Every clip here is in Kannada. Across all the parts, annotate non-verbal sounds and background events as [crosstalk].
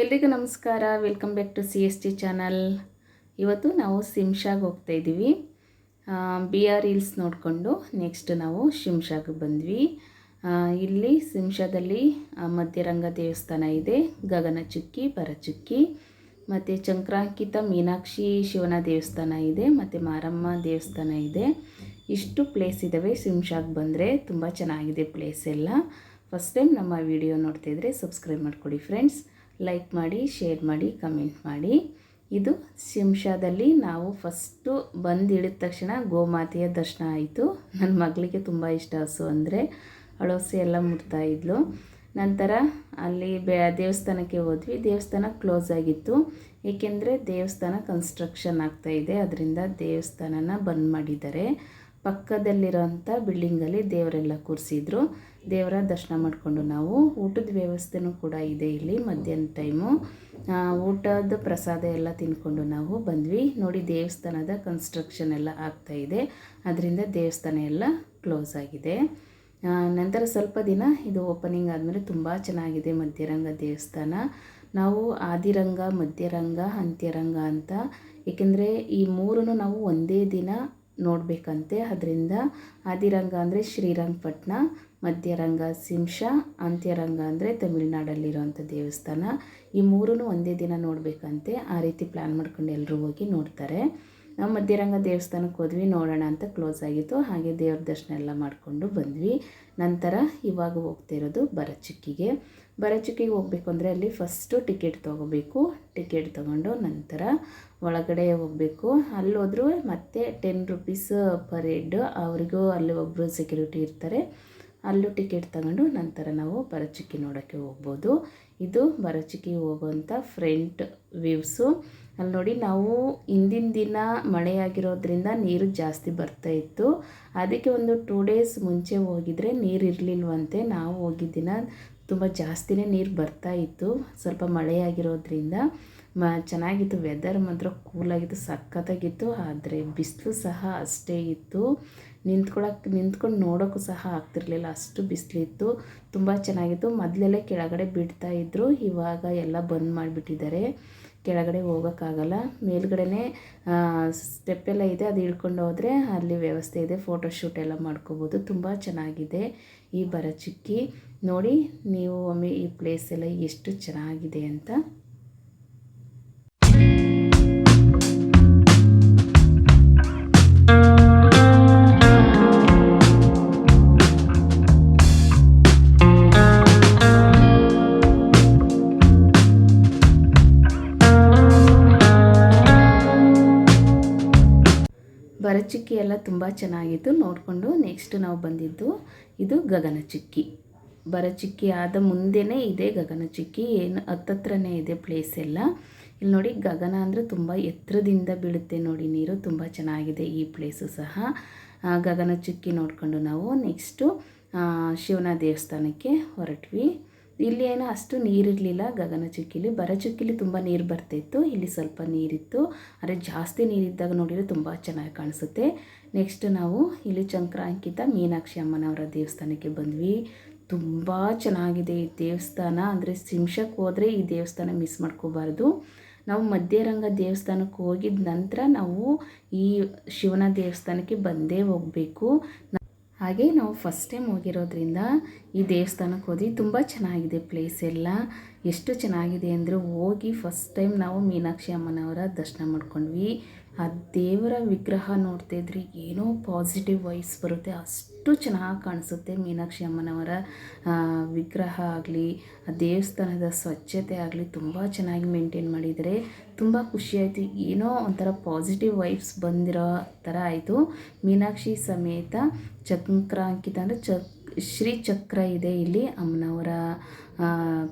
ಎಲ್ರಿಗೂ ನಮಸ್ಕಾರ. Welcome back to C S T channel ಇವತ್ತು ನಾವು ಸಿಮ್ಶಾಗ್ ಹೋಗ್ತಾ ಇದ್ದೀವಿ ಬಿ ಆರ್ ಹಿಲ್ಸ್ ನೋಡಿಕೊಂಡು ನೆಕ್ಸ್ಟ್ ನಾವು ಶಿಮ್ಷಾಗೆ ಬಂದ್ವಿ. ಇಲ್ಲಿ ಸಿಮ್ಶಾದಲ್ಲಿ ಮಧ್ಯರಂಗ ದೇವಸ್ಥಾನ ಇದೆ. ಗಗನಚುಕ್ಕಿ ಪರಚುಕ್ಕಿ ಮತ್ತು ಚಂಕ್ರಾಂಕಿತ ಮೀನಾಕ್ಷಿ ಶಿವನ ದೇವಸ್ಥಾನ ಇದೆ, ಮತ್ತು ಮಾರಮ್ಮ ದೇವಸ್ಥಾನ ಇದೆ. ಇಷ್ಟು ಪ್ಲೇಸ್ ಇದ್ದಾವೆ ಸಿಮ್ಶಾಗೆ ಬಂದರೆ. ತುಂಬ ಚೆನ್ನಾಗಿದೆ ಪ್ಲೇಸ್ ಎಲ್ಲ. ಫಸ್ಟ್ ಟೈಮ್ ನಮ್ಮ ವಿಡಿಯೋ ನೋಡ್ತಾಯಿದ್ರೆ ಸಬ್ಸ್ಕ್ರೈಬ್ ಮಾಡಿಕೊಡಿ ಫ್ರೆಂಡ್ಸ್ ಲೈಕ್ ಮಾಡಿ ಶೇರ್ ಮಾಡಿ ಕಮೆಂಟ್ ಮಾಡಿ. ಇದು ಸಿಂಶಾದಲ್ಲಿ ನಾವು ಫಸ್ಟು ಬಂದು ಇಳಿದ ತಕ್ಷಣ ಗೋಮಾತೆಯ ದರ್ಶನ ಆಯಿತು. ನನ್ನ ಮಗಳಿಗೆ ತುಂಬ ಇಷ್ಟ ಹಸು ಅಂದರೆ. ಅಳೋಸೆ ಎಲ್ಲ ಮುಟ್ತಾ ಇದ್ಲು. ನಂತರ ಅಲ್ಲಿ ಬೆ, ದೇವಸ್ಥಾನಕ್ಕೆ ಹೋದ್ವಿ. ದೇವಸ್ಥಾನ ಕ್ಲೋಸ್ ಆಗಿತ್ತು. ಏಕೆಂದರೆ ದೇವಸ್ಥಾನ ಕನ್ಸ್ಟ್ರಕ್ಷನ್ ಆಗ್ತಾ ಇದೆ. ಅದರಿಂದ ದೇವಸ್ಥಾನನ ಬಂದ್ ಮಾಡಿದ್ದಾರೆ. ಪಕ್ಕದಲ್ಲಿರೋಂಥ ಬಿಲ್ಡಿಂಗಲ್ಲಿ ದೇವರೆಲ್ಲ ಕೂರಿಸಿದ್ರು. ದೇವರ ದರ್ಶನ ಮಾಡಿಕೊಂಡು ನಾವು ಊಟದ ವ್ಯವಸ್ಥೆನೂ ಕೂಡ ಇದೆ ಇಲ್ಲಿ ಮಧ್ಯಾಹ್ನ ಟೈಮು ಊಟದ ಪ್ರಸಾದ ಎಲ್ಲ ತಿನ್ಕೊಂಡು ನಾವು ಬಂದ್ವಿ. ನೋಡಿ, ದೇವಸ್ಥಾನದ ಕನ್ಸ್ಟ್ರಕ್ಷನ್ ಎಲ್ಲ ಆಗ್ತಾ ಇದೆ. ಅದರಿಂದ ದೇವಸ್ಥಾನ ಎಲ್ಲ ಕ್ಲೋಸ್ ಆಗಿದೆ. ನಂತರ ಸ್ವಲ್ಪ ದಿನ ಇದು ಓಪನಿಂಗ್ ಆದಮೇಲೆ ತುಂಬ ಚೆನ್ನಾಗಿದೆ ಮಧ್ಯರಂಗ ದೇವಸ್ಥಾನ. ನಾವು ಆದಿರಂಗ, ಮಧ್ಯರಂಗ, ಅಂತ್ಯರಂಗ ಅಂತ, ಏಕೆಂದರೆ ಈ ಮೂರನ್ನು ನಾವು ಒಂದೇ ದಿನ ನೋಡಬೇಕಂತೆ. ಅದರಿಂದ ಆದಿರಂಗ ಅಂದರೆ ಶ್ರೀರಂಗಪಟ್ಟಣ ಮಧ್ಯರಂಗ ಸಿಂಶಾ, ಅಂತ್ಯರಂಗ ಅಂದರೆ ತಮಿಳ್ನಾಡಲ್ಲಿರೋಂಥ ದೇವಸ್ಥಾನ. ಈ ಮೂರೂ ಒಂದೇ ದಿನ ನೋಡಬೇಕಂತೆ. ಆ ರೀತಿ ಪ್ಲ್ಯಾನ್ ಮಾಡ್ಕೊಂಡು ಎಲ್ಲರೂ ಹೋಗಿ ನೋಡ್ತಾರೆ. ನಾವು ಮಧ್ಯರಂಗ ದೇವಸ್ಥಾನಕ್ಕೆ ಹೋದ್ವಿ, ನೋಡೋಣ ಅಂತ ಕ್ಲೋಸ್ ಆಗಿತ್ತು. ಹಾಗೆ ದೇವ್ರ ದರ್ಶನ ಎಲ್ಲ ಮಾಡಿಕೊಂಡು ಬಂದ್ವಿ. ನಂತರ ಇವಾಗ ಹೋಗ್ತಾ ಇರೋದು ಬರಚುಕ್ಕಿಗೆ. ಬರಚುಕ್ಕಿಗೆ ಹೋಗ್ಬೇಕು ಅಂದರೆ ಅಲ್ಲಿ ಫಸ್ಟು ಟಿಕೆಟ್ ತೊಗೋಬೇಕು. ಟಿಕೆಟ್ ತೊಗೊಂಡು ನಂತರ ಒಳಗಡೆ ಹೋಗಬೇಕು. ಅಲ್ಲಿ ಹೋದ್ರೂ ಮತ್ತೆ ಟೆನ್ ರುಪೀಸ್ ಪರ್ ಹೆಡ್ ಅವರಿಗೂ ಅಲ್ಲಿ ಒಬ್ಬರು ಸೆಕ್ಯೂರಿಟಿ ಇರ್ತಾರೆ. ಅಲ್ಲೂ ಟಿಕೆಟ್ ತಗೊಂಡು ನಂತರ ನಾವು ಬರಚುಕ್ಕಿ ನೋಡೋಕ್ಕೆ ಹೋಗ್ಬೋದು. ಇದು ಬರಚುಕ್ಕಿ ಹೋಗುವಂಥ ಫ್ರಂಟ್ ವ್ಯೂವ್ಸು ಅಲ್ಲಿ ನೋಡಿ ನಾವು ಹಿಂದಿನ ದಿನ ಮಳೆಯಾಗಿರೋದ್ರಿಂದ ನೀರು ಜಾಸ್ತಿ ಬರ್ತಾ ಇತ್ತು. ಅದಕ್ಕೆ ಒಂದು ಟೂ ಡೇಸ್ ಮುಂಚೆ ಹೋಗಿದ್ರೆ ನೀರು ಇರಲಿಲ್ವಂತೆ. ನಾವು ಹೋಗಿದ್ದಿನ ತುಂಬ ಜಾಸ್ತಿನೇ ನೀರು ಬರ್ತಾ ಇತ್ತು. ಸ್ವಲ್ಪ ಮಳೆಯಾಗಿರೋದ್ರಿಂದ ಮ, ಚೆನ್ನಾಗಿತ್ತು ವೆದರ್ ಮಾತ್ರ ಕೂಲಾಗಿತ್ತು ಸಖತ್ತಾಗಿತ್ತು. ಆದರೆ ಬಿಸಿಲು ಸಹ ಅಷ್ಟೇ ಇತ್ತು. ನಿಂತ್ಕೊಳಕ್ಕೆ ನಿಂತ್ಕೊಂಡು ನೋಡೋಕ್ಕೂ ಸಹ ಆಗ್ತಿರಲಿಲ್ಲ. ಅಷ್ಟು ಬಿಸಿಲಿತ್ತು. ತುಂಬ ಚೆನ್ನಾಗಿತ್ತು. ಮೊದಲೆಲ್ಲ ಕೆಳಗಡೆ ಬಿಡ್ತಾ ಇದ್ದರು ಇವಾಗ ಎಲ್ಲ ಬಂದ್ ಮಾಡಿಬಿಟ್ಟಿದ್ದಾರೆ. ಕೆಳಗಡೆ ಹೋಗೋಕ್ಕಾಗಲ್ಲ. ಮೇಲ್ಗಡೆನೇ ಸ್ಟೆಪ್ ಎಲ್ಲ ಇದೆ. ಅದು ಇಳ್ಕೊಂಡು ಹೋದರೆ ಅಲ್ಲಿ ವ್ಯವಸ್ಥೆ ಇದೆ. ಫೋಟೋಶೂಟ್ ಎಲ್ಲ ಮಾಡ್ಕೋಬೋದು. ತುಂಬ ಚೆನ್ನಾಗಿದೆ ಈ ಬರಚುಕ್ಕಿ. ನೋಡಿ, ನೀವು ಒಮ್ಮೆ ಈ ಪ್ಲೇಸ್ ಎಲ್ಲ ಎಷ್ಟು ಚೆನ್ನಾಗಿದೆ ಅಂತ. ಬರಚುಕ್ಕಿ ಎಲ್ಲ ತುಂಬ ಚೆನ್ನಾಗಿತ್ತು. ನೋಡಿಕೊಂಡು ನೆಕ್ಸ್ಟ್ ನಾವು ಬಂದಿದ್ದು ಇದು ಗಗನ ಗಗನಚುಕ್ಕಿ ಬರಚುಕ್ಕಿ ಆದ ಮುಂದೆನೇ ಇದೆ ಗಗನ ಗಗನಚುಕ್ಕಿ ಏನು ಹತ್ತತ್ರನೇ ಇದೆ ಪ್ಲೇಸ್ ಎಲ್ಲ. ಇಲ್ಲಿ ನೋಡಿ ಗಗನ ಅಂದರೆ ತುಂಬ ಎತ್ತರದಿಂದ ಬೀಳುತ್ತೆ ನೋಡಿ ನೀರು. ತುಂಬ ಚೆನ್ನಾಗಿದೆ ಈ ಪ್ಲೇಸು ಸಹ. ಗಗನ ಚುಕ್ಕಿ ನೋಡಿಕೊಂಡು ನಾವು ನೆಕ್ಸ್ಟು ಶಿವನ ದೇವಸ್ಥಾನಕ್ಕೆ ಹೊರಟ್ವಿ. ಇಲ್ಲಿ ಏನೋ ಅಷ್ಟು ನೀರಿರಲಿಲ್ಲ. ಗಗನಚುಕ್ಕಿಲಿ ಬರಚುಕ್ಕಿಲಿ ತುಂಬ ನೀರು ಬರ್ತಿತ್ತು. ಇಲ್ಲಿ ಸ್ವಲ್ಪ ನೀರಿತ್ತು. ಆದರೆ ಜಾಸ್ತಿ ನೀರಿದ್ದಾಗ ನೋಡಿದರೆ ತುಂಬ ಚೆನ್ನಾಗಿ ಕಾಣಿಸುತ್ತೆ. ನೆಕ್ಸ್ಟ್ ನಾವು ಇಲ್ಲಿ ಚಂಕ್ರಾಂಕಿತ ಮೀನಾಕ್ಷಿ ಅಮ್ಮನವರ ದೇವಸ್ಥಾನಕ್ಕೆ ಬಂದ್ವಿ. ತುಂಬ ಚೆನ್ನಾಗಿದೆ ಈ ದೇವಸ್ಥಾನ. ಅಂದರೆ ಸಿಂಶಕ್ಕೆ ಹೋದರೆ ಈ ದೇವಸ್ಥಾನ ಮಿಸ್ ಮಾಡ್ಕೋಬಾರ್ದು. ನಾವು ಮಧ್ಯರಂಗ ದೇವಸ್ಥಾನಕ್ಕೆ ಹೋಗಿದ ನಂತರ ನಾವು ಈ ಶಿವನ ದೇವಸ್ಥಾನಕ್ಕೆ ಬಂದೇ ಹೋಗಬೇಕು. ಹಾಗೆ ನಾವು ಫಸ್ಟ್ ಟೈಮ್ ಹೋಗಿರೋದ್ರಿಂದ ಈ ದೇವಸ್ಥಾನಕ್ಕೆ ಹೋದ್ವಿ. ತುಂಬ ಚೆನ್ನಾಗಿದೆ ಪ್ಲೇಸ್ ಎಲ್ಲ. ಎಷ್ಟು ಚೆನ್ನಾಗಿದೆ ಅಂದರೆ ಹೋಗಿ ಫಸ್ಟ್ ಟೈಮ್ ನಾವು ಮೀನಾಕ್ಷಿ ಅಮ್ಮನವರ ದರ್ಶನ ಮಾಡ್ಕೊಂಡ್ವಿ. ಆ ದೇವರ ವಿಗ್ರಹ ನೋಡ್ತಾ ಇದ್ರೆ ಏನೋ ಪಾಸಿಟಿವ್ ವೈಸ್ ಬರುತ್ತೆ. ಅಷ್ಟು ಚೆನ್ನಾಗಿ ಕಾಣಿಸುತ್ತೆ ಮೀನಾಕ್ಷಿ ಅಮ್ಮನವರ ವಿಗ್ರಹ ಆಗಲಿ ದೇವಸ್ಥಾನದ ಸ್ವಚ್ಛತೆ ಆಗಲಿ ತುಂಬ ಚೆನ್ನಾಗಿ ಮೇಂಟೈನ್ ಮಾಡಿದರೆ ತುಂಬ ಖುಷಿಯಾಯಿತು ಏನೋ ಒಂಥರ ಪಾಸಿಟಿವ್ ವೈಬ್ಸ್ ಬಂದಿರೋ ಥರ ಆಯಿತು. ಮೀನಾಕ್ಷಿ ಸಮೇತ ಚಕ್ರಾಂಕಿತ ಅಂದರೆ ಚಕ್ ಶ್ರೀಚಕ್ರ ಇದೆ ಇಲ್ಲಿ ಅಮ್ಮನವರ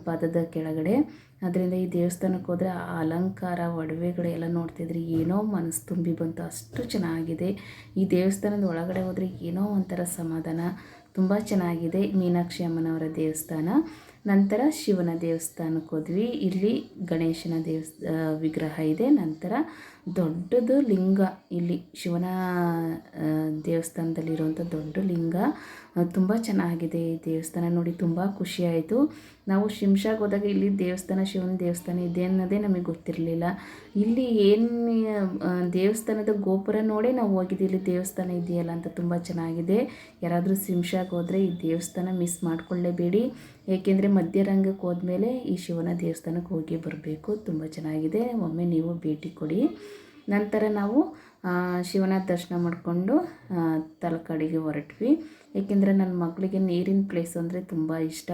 ಪದದ ಕೆಳಗಡೆ. ಅದರಿಂದ ಈ ದೇವಸ್ಥಾನಕ್ಕೆ ಹೋದರೆ ಆ ಅಲಂಕಾರ, ಒಡವೆಗಳೆಲ್ಲ ನೋಡ್ತಿದ್ರೆ. ಏನೋ ಮನಸ್ಸು ತುಂಬಿ ಬಂತು. ಅಷ್ಟು ಚೆನ್ನಾಗಿದೆ. ಈ ದೇವಸ್ಥಾನದ ಒಳಗಡೆ ಹೋದರೆ ಏನೋ ಒಂಥರ ಸಮಾಧಾನ. ತುಂಬ ಚೆನ್ನಾಗಿದೆ ಮೀನಾಕ್ಷಿ ಅಮ್ಮನವರ ದೇವಸ್ಥಾನ. ನಂತರ ಶಿವನ ದೇವಸ್ಥಾನಕ್ಕೆ ಹೋದ್ವಿ. ಇಲ್ಲಿ ಗಣೇಶನ ದೇವಸ್ ವಿಗ್ರಹ ಇದೆ. ನಂತರ ದೊಡ್ಡದು ಲಿಂಗ. ಇಲ್ಲಿ ಶಿವನ ದೇವಸ್ಥಾನದಲ್ಲಿರುವಂಥ ದೊಡ್ಡ ಲಿಂಗ ತುಂಬ ಚೆನ್ನಾಗಿದೆ ಈ ದೇವಸ್ಥಾನ ನೋಡಿ, ತುಂಬ ಖುಷಿಯಾಯಿತು ನಾವು ಶಿಮ್ಷಾಗೆ ಹೋದಾಗ ಇಲ್ಲಿ ದೇವಸ್ಥಾನ, ಶಿವನ ದೇವಸ್ಥಾನ ಇದೆ ಅನ್ನೋದೇ ನಮಗೆ ಗೊತ್ತಿರಲಿಲ್ಲ. ಇಲ್ಲಿ ಏನು ದೇವಸ್ಥಾನದ ಗೋಪುರ ನೋಡೇ ನಾವು ಹೋಗಿದ್ದು ಇಲ್ಲಿ ದೇವಸ್ಥಾನ ಇದೆಯಲ್ಲ ಅಂತ ತುಂಬ ಚೆನ್ನಾಗಿದೆ. ಯಾರಾದರೂ ಶಿಮ್ಷಾಗೆ ಹೋದರೆ ಈ ದೇವಸ್ಥಾನ ಮಿಸ್ ಮಾಡಿಕೊಳ್ಳೇಬೇಡಿ. ಏಕೆಂದರೆ ಮಧ್ಯರಂಗಕ್ಕೆ ಹೋದ್ಮೇಲೆ ಈ ಶಿವನ ದೇವಸ್ಥಾನಕ್ಕೆ ಹೋಗಿ ಬರಬೇಕು. ತುಂಬ ಚೆನ್ನಾಗಿದೆ. ಒಮ್ಮೆ ನೀವು ಭೇಟಿ ಕೊಡಿ. ನಂತರ ನಾವು ಶಿವನ ದರ್ಶನ ಮಾಡಿಕೊಂಡು ತಲಕಾಡಿಗೆ ಹೊರಟ್ವಿ. ಏಕೆಂದರೆ ನನ್ನ ಮಕ್ಕಳಿಗೆ ನೀರಿನ ಪ್ಲೇಸ್ ಅಂದರೆ ತುಂಬ ಇಷ್ಟ.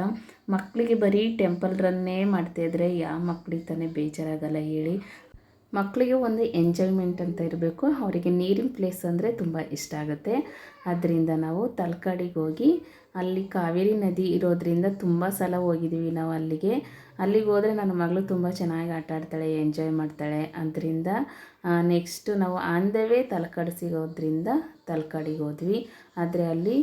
ಮಕ್ಕಳಿಗೆ ಬರೀ ಟೆಂಪಲ್ ರನ್ನೇ ಮಾಡ್ತಾಯಿದ್ರೆ ಯಾವ ಮಕ್ಕಳಿಗೆ ತಾನೇ ಬೇಜಾರಾಗಲ್ಲ ಹೇಳಿ. ಮಕ್ಕಳಿಗೆ ಒಂದು ಎಂಜಾಯ್ಮೆಂಟ್ ಅಂತ ಇರಬೇಕು. ಅವರಿಗೆ ನೀರಿನ ಪ್ಲೇಸ್ ಅಂದರೆ ತುಂಬ ಇಷ್ಟ ಆಗುತ್ತೆ. ಅದರಿಂದ ನಾವು ತಲಕಾಡಿಗೆ ಹೋಗಿ ಅಲ್ಲಿ ಕಾವೇರಿ ನದಿ ಇರೋದರಿಂದ ತುಂಬ ಸಲ ಹೋಗಿದ್ದೀವಿ ನಾವು ಅಲ್ಲಿಗೆ. ಅಲ್ಲಿಗೆ ಹೋದರೆ ನನ್ನ ಮಗಳು ತುಂಬ ಚೆನ್ನಾಗಿ ಆಟ ಆಡ್ತಾಳೆ ಎಂಜಾಯ್ ಮಾಡ್ತಾಳೆ. ಅದರಿಂದ ನೆಕ್ಸ್ಟು ನಾವು ಆನ್ ದ ವೇ ತಲಕಾಡು ಸಿಗೋದ್ರಿಂದ ತಲಕಾಡಿಗೆ ಹೋದ್ವಿ. ಆದರೆ ಅಲ್ಲಿ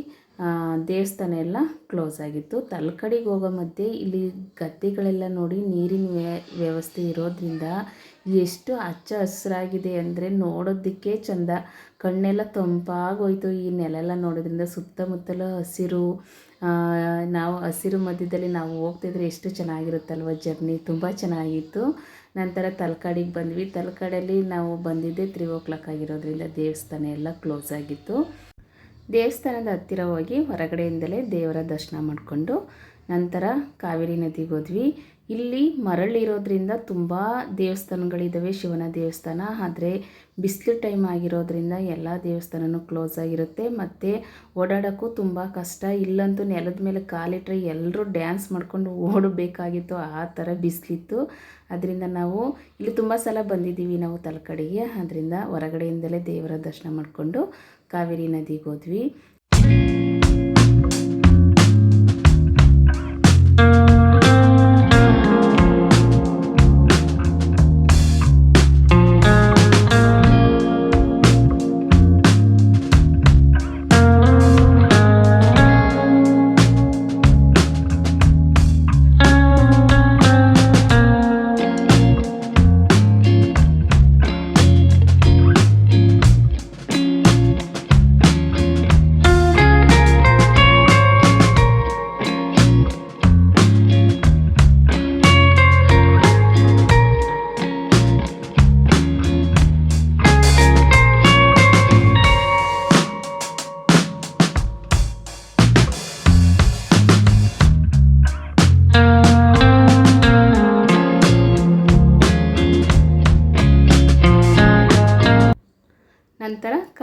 ದೇವಸ್ಥಾನ ಎಲ್ಲ ಕ್ಲೋಸ್ ಆಗಿತ್ತು. ತಲಕಾಡಿಗೆ ಹೋಗೋ ಮಧ್ಯೆ ಇಲ್ಲಿ ಗದ್ದೆಗಳೆಲ್ಲ ನೋಡಿ ನೀರಿನ ವ್ಯವಸ್ಥೆ ಇರೋದ್ರಿಂದ ಎಷ್ಟು ಹಚ್ಚ ಹಸಿರಾಗಿದೆ ಅಂದರೆ ನೋಡೋದಕ್ಕೆ ಚೆಂದ. ಕಣ್ಣೆಲ್ಲ ತಂಪಾಗೋಯ್ತು ಈ ನೆಲೆಲ್ಲ ನೋಡೋದ್ರಿಂದ. ಸುತ್ತಮುತ್ತಲು ಹಸಿರು ನಾವು ಹಸಿರು ಮಧ್ಯದಲ್ಲಿ ನಾವು ಹೋಗ್ತಿದ್ರೆ ಎಷ್ಟು ಚೆನ್ನಾಗಿರುತ್ತಲ್ವ ಜರ್ನಿ. ತುಂಬ ಚೆನ್ನಾಗಿತ್ತು. ನಂತರ ತಲಕಾಡಿಗೆ ಬಂದ್ವಿ. ತಲಕಾಡಲ್ಲಿ ನಾವು ಬಂದಿದ್ದೆ ತ್ರೀ ಓ ಕ್ಲಾಕ್ ಆಗಿರೋದ್ರಿಂದ ದೇವಸ್ಥಾನ ಎಲ್ಲ ಕ್ಲೋಸ್ ಆಗಿತ್ತು. ದೇವಸ್ಥಾನದ ಹತ್ತಿರ ಹೋಗಿ ಹೊರಗಡೆಯಿಂದಲೇ ದೇವರ ದರ್ಶನ ಮಾಡಿಕೊಂಡು ನಂತರ ಕಾವೇರಿ ನದಿಗೆ ಹೋದ್ವಿ. ಇಲ್ಲಿ ಮರಳಿರೋದ್ರಿಂದ ತುಂಬ ದೇವಸ್ಥಾನಗಳಿದ್ದಾವೆ ಶಿವನ ದೇವಸ್ಥಾನ. ಆದರೆ ಬಿಸಿಲು ಟೈಮ್ ಆಗಿರೋದ್ರಿಂದ ಎಲ್ಲ ದೇವಸ್ಥಾನವೂ ಕ್ಲೋಸ್ ಆಗಿರುತ್ತೆ. ಮತ್ತು ಓಡಾಡೋಕ್ಕೂ ತುಂಬ ಕಷ್ಟ. ಇಲ್ಲಂತೂ ನೆಲದ ಮೇಲೆ ಕಾಲಿಟ್ಟರೆ ಎಲ್ಲರೂ ಡ್ಯಾನ್ಸ್ ಮಾಡ್ಕೊಂಡು ಓಡಬೇಕಾಗಿತ್ತು. ಆ ಥರ ಬಿಸಿಲಿತ್ತು. ಅದರಿಂದ ನಾವು ಇಲ್ಲಿ ತುಂಬ ಸಲ ಬಂದಿದ್ದೀವಿ ನಾವು ತಲಕಡೆಗೆ. ಅದರಿಂದ ಹೊರಗಡೆಯಿಂದಲೇ ದೇವರ ದರ್ಶನ ಮಾಡಿಕೊಂಡು ಕಾವೇರಿ ನದಿಗೆ ಹೋದ್ವಿ.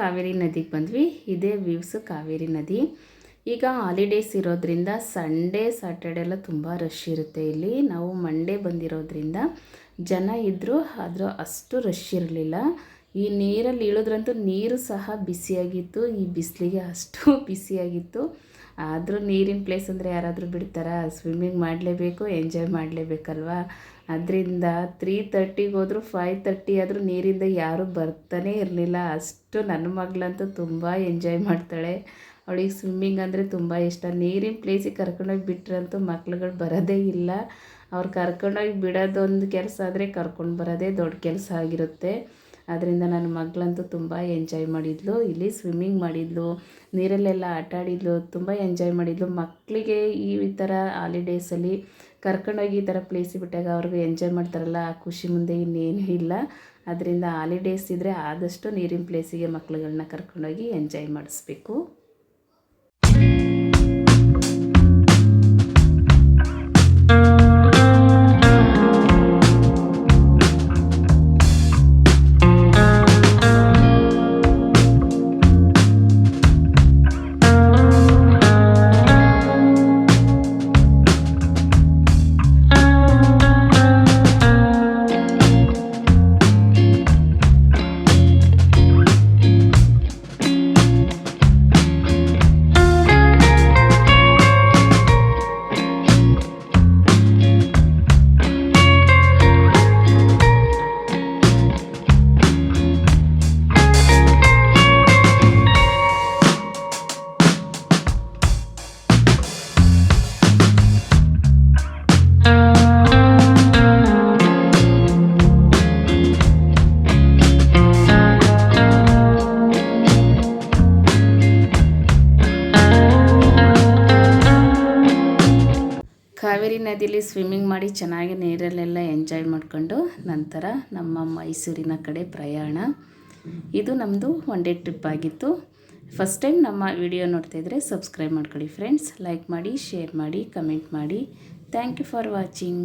ಕಾವೇರಿ ನದಿಗೆ ಬಂದ್ವಿ. ಇದೇ ವ್ಯೂಸ್ ಕಾವೇರಿ ನದಿ. ಈಗ ಹಾಲಿಡೇಸ್ ಇರೋದ್ರಿಂದ ಸಂಡೇ ಸಾಟರ್ಡೆ ಎಲ್ಲ ತುಂಬ ರಶ್ ಇರುತ್ತೆ ಇಲ್ಲಿ. ನಾವು ಮಂಡೇ ಬಂದಿರೋದ್ರಿಂದ ಜನ ಇದ್ದರೂ ಆದರೂ ಅಷ್ಟು ರಶ್ ಇರಲಿಲ್ಲ. ಈ ನೀರಲ್ಲಿ ಇಳಿದ್ರಂತೂ ನೀರು ಸಹ ಬಿಸಿಯಾಗಿತ್ತು. ಈ ಬಿಸಿಲಿಗೆ ಅಷ್ಟು [laughs] ಬಿಸಿಯಾಗಿತ್ತು. ಆದರೂ ನೀರಿನ ಪ್ಲೇಸ್ ಅಂದರೆ ಯಾರಾದರೂ ಬಿಡ್ತಾರಾ? ಸ್ವಿಮ್ಮಿಂಗ್ ಮಾಡಲೇಬೇಕು ಎಂಜಾಯ್ ಮಾಡಲೇಬೇಕಲ್ವಾ? ಅದರಿಂದ ತ್ರೀ ತರ್ಟಿಗೆ ಹೋದರೂ ಫೈವ್ ತರ್ಟಿ ಆದರೂ ನೀರಿಂದ ಯಾರೂ ಬರ್ತಾನೇ ಇರಲಿಲ್ಲ. ಅಷ್ಟು ನನ್ನ ಮಗಳಂತೂ ತುಂಬ ಎಂಜಾಯ್ ಮಾಡ್ತಾಳೆ. ಅವಳಿಗೆ ಸ್ವಿಮ್ಮಿಂಗ್ ಅಂದರೆ ತುಂಬ ಇಷ್ಟ. ನೀರಿನ ಪ್ಲೇಸಿಗೆ ಕರ್ಕೊಂಡೋಗಿ ಬಿಟ್ರಂತೂ ಮಕ್ಳುಗಳು ಬರೋದೇ ಇಲ್ಲ. ಅವ್ರು ಕರ್ಕೊಂಡೋಗಿ ಬಿಡೋದೊಂದು ಕೆಲಸ ಆದರೆ ಕರ್ಕೊಂಡು ಬರೋದೇ ದೊಡ್ಡ ಕೆಲಸ ಆಗಿರುತ್ತೆ. ಅದರಿಂದ ನನ್ನ ಮಗಳಂತೂ ತುಂಬ ಎಂಜಾಯ್ ಮಾಡಿದ್ಲು. ಇಲ್ಲಿ ಸ್ವಿಮ್ಮಿಂಗ್ ಮಾಡಿದ್ಲು, ನೀರಲ್ಲೆಲ್ಲ ಆಟ ಆಡಿದ್ಲು, ತುಂಬ ಎಂಜಾಯ್ ಮಾಡಿದ್ಲು. ಮಕ್ಕಳಿಗೆ ಈ ಥರ ಹಾಲಿಡೇಸಲ್ಲಿ ಕರ್ಕೊಂಡೋಗಿ ಈ ಥರ ಪ್ಲೇಸಿಗೆ ಬಿಟ್ಟಾಗ ಅವ್ರಿಗೂ ಎಂಜಾಯ್ ಮಾಡ್ತಾರಲ್ಲ, ಆ ಖುಷಿ ಮುಂದೆ ಇನ್ನೇನು ಇಲ್ಲ. ಅದರಿಂದ ಹಾಲಿಡೇಸ್ ಇದ್ದರೆ ಆದಷ್ಟು ನೀರಿನ ಪ್ಲೇಸಿಗೆ ಮಕ್ಕಳುಗಳನ್ನ ಕರ್ಕೊಂಡೋಗಿ ಎಂಜಾಯ್ ಮಾಡಿಸ್ಬೇಕು. ಮಾಡಿ ಚೆನ್ನಾಗಿ ನೀರಲ್ಲೆಲ್ಲ ಎಂಜಾಯ್ ಮಾಡಿಕೊಂಡು ನಂತರ ನಮ್ಮ ಮೈಸೂರಿನ ಕಡೆ ಪ್ರಯಾಣ. ಇದು ನಮ್ಮದು ಒನ್ ಡೇ ಟ್ರಿಪ್ ಆಗಿತ್ತು. ಫಸ್ಟ್ ಟೈಮ್ ನಮ್ಮ ವಿಡಿಯೋ ನೋಡ್ತಾಯಿದ್ರೆ ಸಬ್ಸ್ಕ್ರೈಬ್ ಮಾಡ್ಕೊಳ್ಳಿ ಫ್ರೆಂಡ್ಸ್ ಲೈಕ್ ಮಾಡಿ ಶೇರ್ ಮಾಡಿ ಕಮೆಂಟ್ ಮಾಡಿ. Thank you for watching